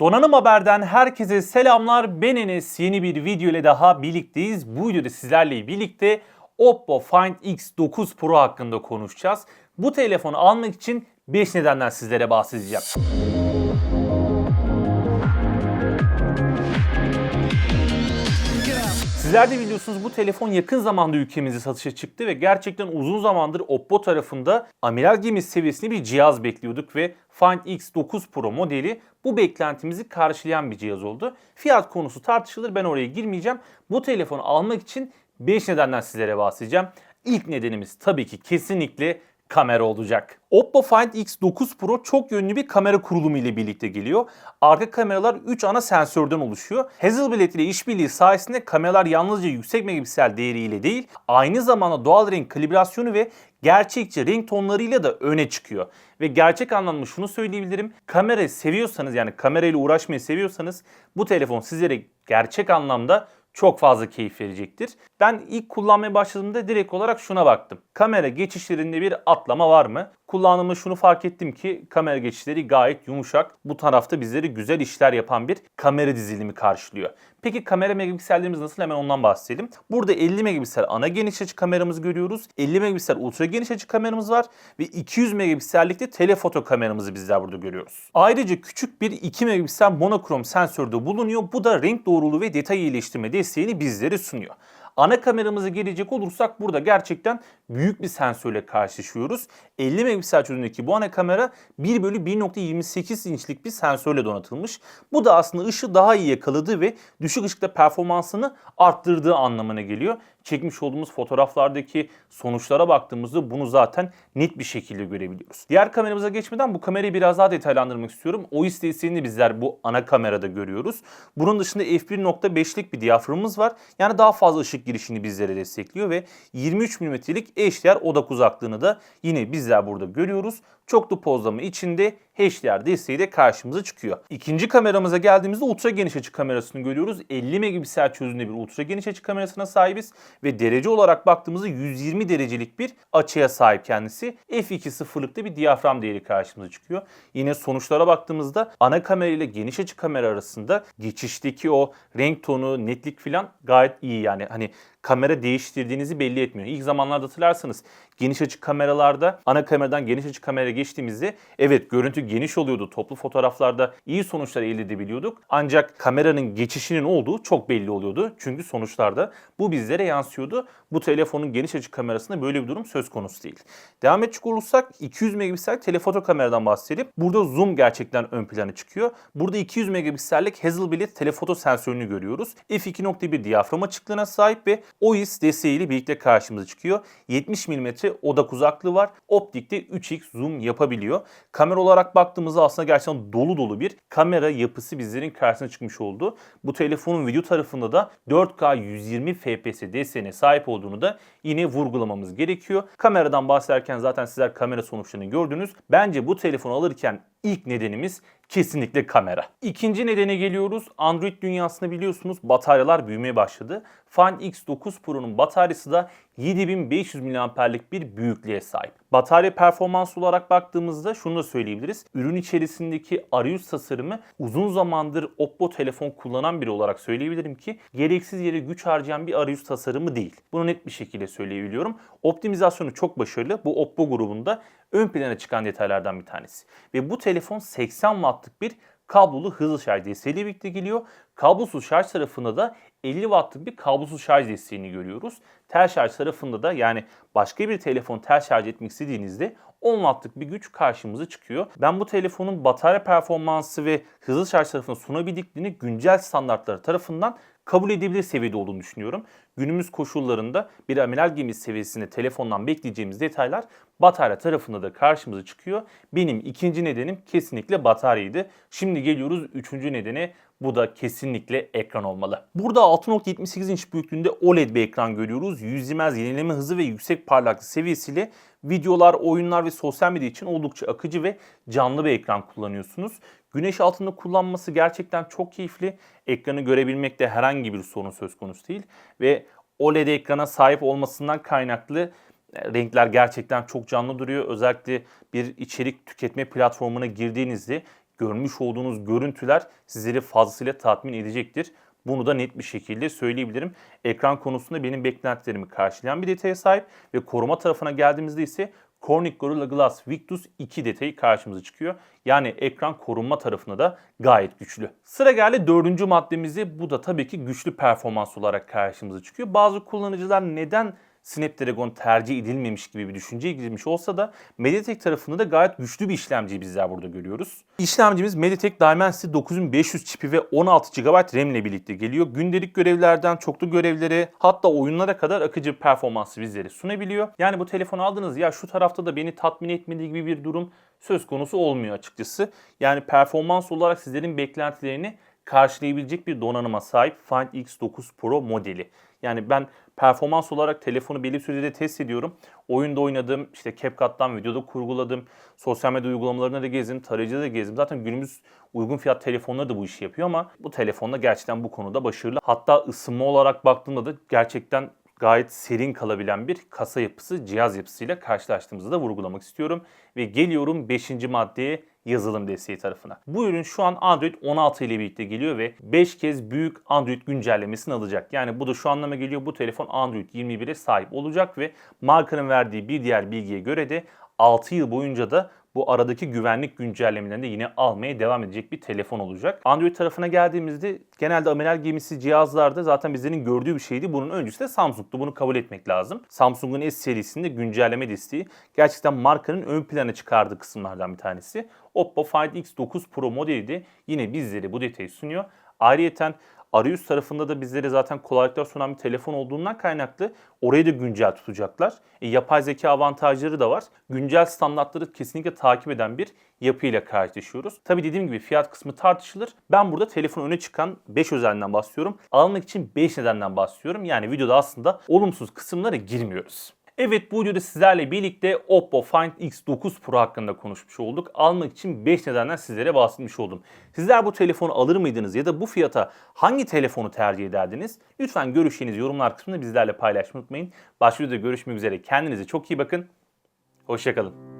Donanım Haber'den herkese selamlar. Ben Enes. Yeni bir video ile daha birlikteyiz. Bu videoda sizlerle birlikte Oppo Find X9 Pro hakkında konuşacağız. Bu telefonu almak için 5 nedenden sizlere bahsedeceğim. Sizler de biliyorsunuz bu telefon yakın zamanda ülkemizde satışa çıktı ve gerçekten uzun zamandır Oppo tarafında amiral gemisi seviyesinde bir cihaz bekliyorduk ve Find X9 Pro modeli bu beklentimizi karşılayan bir cihaz oldu. Fiyat konusu tartışılır ben oraya girmeyeceğim. Bu telefonu almak için 5 nedenden sizlere bahsedeceğim. İlk nedenimiz tabii ki kesinlikle kamera olacak. Oppo Find X9 Pro çok yönlü bir kamera kurulumu ile birlikte geliyor. Arka kameralar 3 ana sensörden oluşuyor. Hasselblad ile işbirliği sayesinde kameralar yalnızca yüksek megapiksel değeriyle değil, aynı zamanda doğal renk kalibrasyonu ve gerçekçi renk tonlarıyla da öne çıkıyor. Ve gerçek anlamda şunu söyleyebilirim. Kamerayı seviyorsanız yani kamerayla uğraşmayı seviyorsanız bu telefon sizlere gerçek anlamda çok fazla keyif verecektir. Ben ilk kullanmaya başladığımda direkt olarak şuna baktım. Kamera geçişlerinde bir atlama var mı? Kullandığımda şunu fark ettim ki kamera geçişleri gayet yumuşak. Bu tarafta bizleri güzel işler yapan bir kamera dizilimi karşılıyor. Peki kamera megapiksellerimiz nasıl hemen ondan bahsedelim. Burada 50 megapiksel ana geniş açı kameramızı görüyoruz. 50 megapiksel ultra geniş açı kameramız var ve 200 megapiksellik de telefoto kameramızı bizler burada görüyoruz. Ayrıca küçük bir 2 megapiksel monokrom sensörde bulunuyor. Bu da renk doğruluğu ve detay iyileştirme desteğini bizlere sunuyor. Ana kameramıza gelecek olursak burada gerçekten büyük bir sensörle karşılaşıyoruz. 50 megapiksel çözünürlüğündeki bu ana kamera 1 bölü 1.28 inçlik bir sensörle donatılmış. Bu da aslında ışığı daha iyi yakaladığı ve düşük ışıkta performansını arttırdığı anlamına geliyor. Çekmiş olduğumuz fotoğraflardaki sonuçlara baktığımızda bunu zaten net bir şekilde görebiliyoruz. Diğer kameramıza geçmeden bu kamerayı biraz daha detaylandırmak istiyorum. O desteğini bizler bu ana kamerada görüyoruz. Bunun dışında f1.5'lik bir diyaframımız var. Yani daha fazla ışık girişini bizlere destekliyor ve 23 mm'lik HDR odak uzaklığını da yine bizler burada görüyoruz. Çoklu pozlama içinde HDR desteği de karşımıza çıkıyor. İkinci kameramıza geldiğimizde ultra geniş açı kamerasını görüyoruz. 50 megapiksel çözünürlüğünde bir ultra geniş açı kamerasına sahibiz ve derece olarak baktığımızda 120 derecelik bir açıya sahip kendisi. f2.0'lıkta bir diyafram değeri karşımıza çıkıyor. Yine sonuçlara baktığımızda ana kamera ile geniş açı kamera arasında geçişteki o renk tonu, netlik falan gayet iyi yani. Hani kamera değiştirdiğinizi belli etmiyor. İlk zamanlarda hatırlarsanız geniş açı kameralarda ana kameradan geniş açı kameraya geçtiğimizde evet görüntü geniş oluyordu. Toplu fotoğraflarda iyi sonuçlar elde edebiliyorduk. Ancak kameranın geçişinin olduğu çok belli oluyordu. Çünkü sonuçlarda bu bizlere yansıyordu. Bu telefonun geniş açı kamerasında böyle bir durum söz konusu değil. Devam edecek olursak 200 megapiksel telefoto kameradan bahsedip burada zoom gerçekten ön plana çıkıyor. Burada 200 megapiksellik Hasselblad telefoto sensörünü görüyoruz. f2.1 diyafram açıklığına sahip ve OIS desteğiyle birlikte karşımıza çıkıyor. 70 mm odak uzaklığı var. Optikte 3x zoom yapabiliyor. Kamera olarak baktığımızda aslında gerçekten dolu dolu bir kamera yapısı bizlerin karşısına çıkmış oldu. Bu telefonun video tarafında da 4K 120 FPS desteğine sahip olduğunu da yine vurgulamamız gerekiyor. Kameradan bahsederken zaten sizler kamera sonuçlarını gördünüz. Bence bu telefonu alırken ilk nedenimiz kesinlikle kamera. İkinci nedene geliyoruz. Android dünyasında biliyorsunuz bataryalar büyümeye başladı. Find X9 Pro'nun bataryası da 7500 mAh'lik bir büyüklüğe sahip. Batarya performans olarak baktığımızda şunu da söyleyebiliriz. Ürün içerisindeki arayüz tasarımı uzun zamandır Oppo telefon kullanan biri olarak söyleyebilirim ki gereksiz yere güç harcayan bir arayüz tasarımı değil. Bunu net bir şekilde söyleyebiliyorum. Optimizasyonu çok başarılı. Bu Oppo grubunda ön plana çıkan detaylardan bir tanesi. Ve bu telefon 80 wattlık bir kablolu hızlı şarj desteğiyle birlikte geliyor. Kablosuz şarj tarafında da 50 wattlık bir kablosuz şarj desteğini görüyoruz. Tel şarj tarafında da yani başka bir telefon tel şarj etmek istediğinizde 10 wattlık bir güç karşımıza çıkıyor. Ben bu telefonun batarya performansı ve hızlı şarj tarafında sunabildiklerini güncel standartları tarafından kabul edilebilir seviyede olduğunu düşünüyorum. Günümüz koşullarında bir amiral gemisi seviyesinde telefondan bekleyeceğimiz detaylar batarya tarafında da karşımıza çıkıyor. Benim ikinci nedenim kesinlikle bataryaydı. Şimdi geliyoruz üçüncü nedene. Bu da kesinlikle ekran olmalı. Burada 6.78 inç büyüklüğünde OLED bir ekran görüyoruz. Yüz yemez yenileme hızı ve yüksek parlaklık seviyesiyle videolar, oyunlar ve sosyal medya için oldukça akıcı ve canlı bir ekran kullanıyorsunuz. Güneş altında kullanması gerçekten çok keyifli. Ekranı görebilmekte herhangi bir sorun söz konusu değil. Ve OLED ekrana sahip olmasından kaynaklı e, renkler gerçekten çok canlı duruyor. Özellikle bir içerik tüketme platformuna girdiğinizde görmüş olduğunuz görüntüler sizleri fazlasıyla tatmin edecektir. Bunu da net bir şekilde söyleyebilirim. Ekran konusunda benim beklentilerimi karşılayan bir detaya sahip ve koruma tarafına geldiğimizde ise Corning Gorilla Glass Victus 2 detayı karşımıza çıkıyor. Yani ekran korunma tarafında da gayet güçlü. Sıra geldi dördüncü maddemize. Bu da tabii ki güçlü performans olarak karşımıza çıkıyor. Bazı kullanıcılar neden Snapdragon tercih edilmemiş gibi bir düşünceye girmiş olsa da Mediatek tarafında da gayet güçlü bir işlemciyi bizler burada görüyoruz. İşlemcimiz Mediatek Dimensity 9500 çipi ve 16 GB RAM ile birlikte geliyor. Gündelik görevlerden çoklu görevlere hatta oyunlara kadar akıcı bir performansı bizlere sunabiliyor. Yani bu telefonu aldınız ya şu tarafta da beni tatmin etmediği gibi bir durum söz konusu olmuyor açıkçası. Yani performans olarak sizlerin beklentilerini karşılayabilecek bir donanıma sahip Find X9 Pro modeli. Yani ben performans olarak telefonu belli sürede test ediyorum. Oyunda oynadım, işte CapCut'tan videoda kurguladım. Sosyal medya uygulamalarında da gezdim, tarayıcıda da gezdim. Zaten günümüz uygun fiyat telefonları da bu işi yapıyor ama bu telefonda gerçekten bu konuda başarılı. Hatta ısınma olarak baktığımda da gerçekten gayet serin kalabilen bir kasa yapısı, cihaz yapısıyla karşılaştığımızı da vurgulamak istiyorum. Ve geliyorum 5. maddeye yazılım desteği tarafına. Bu ürün şu an Android 16 ile birlikte geliyor ve 5 kez büyük Android güncellemesini alacak. Yani bu da şu anlama geliyor bu telefon Android 21'e sahip olacak ve markanın verdiği bir diğer bilgiye göre de 6 yıl boyunca da bu aradaki güvenlik güncellemelerini de yine almaya devam edecek bir telefon olacak. Android tarafına geldiğimizde genelde amiral gemisi cihazlarda zaten bizlerin gördüğü bir şeydi. Bunun öncüsü de Samsung'tu. Bunu kabul etmek lazım. Samsung'un S serisinde güncelleme desteği gerçekten markanın ön plana çıkardığı kısımlardan bir tanesi. Oppo Find X9 Pro modeli de yine bizlere bu detayı sunuyor. Ayrıyeten arayüz tarafında da bizlere zaten kolaylıklar sunan bir telefon olduğundan kaynaklı orayı da güncel tutacaklar. E, yapay zeka avantajları da var. Güncel standartları kesinlikle takip eden bir yapıyla karşılaşıyoruz. Tabi dediğim gibi fiyat kısmı tartışılır. Ben burada telefon öne çıkan 5 özelinden bahsediyorum. Almak için 5 nedenden bahsediyorum. Yani videoda aslında olumsuz kısımlara girmiyoruz. Evet bu videoda sizlerle birlikte Oppo Find X9 Pro hakkında konuşmuş olduk. Almak için 5 nedenden sizlere bahsetmiş oldum. Sizler bu telefonu alır mıydınız ya da bu fiyata hangi telefonu tercih ederdiniz? Lütfen görüşlerinizi yorumlar kısmında bizlerle paylaşmayı unutmayın. Başka videoda görüşmek üzere. Kendinize çok iyi bakın. Hoşçakalın.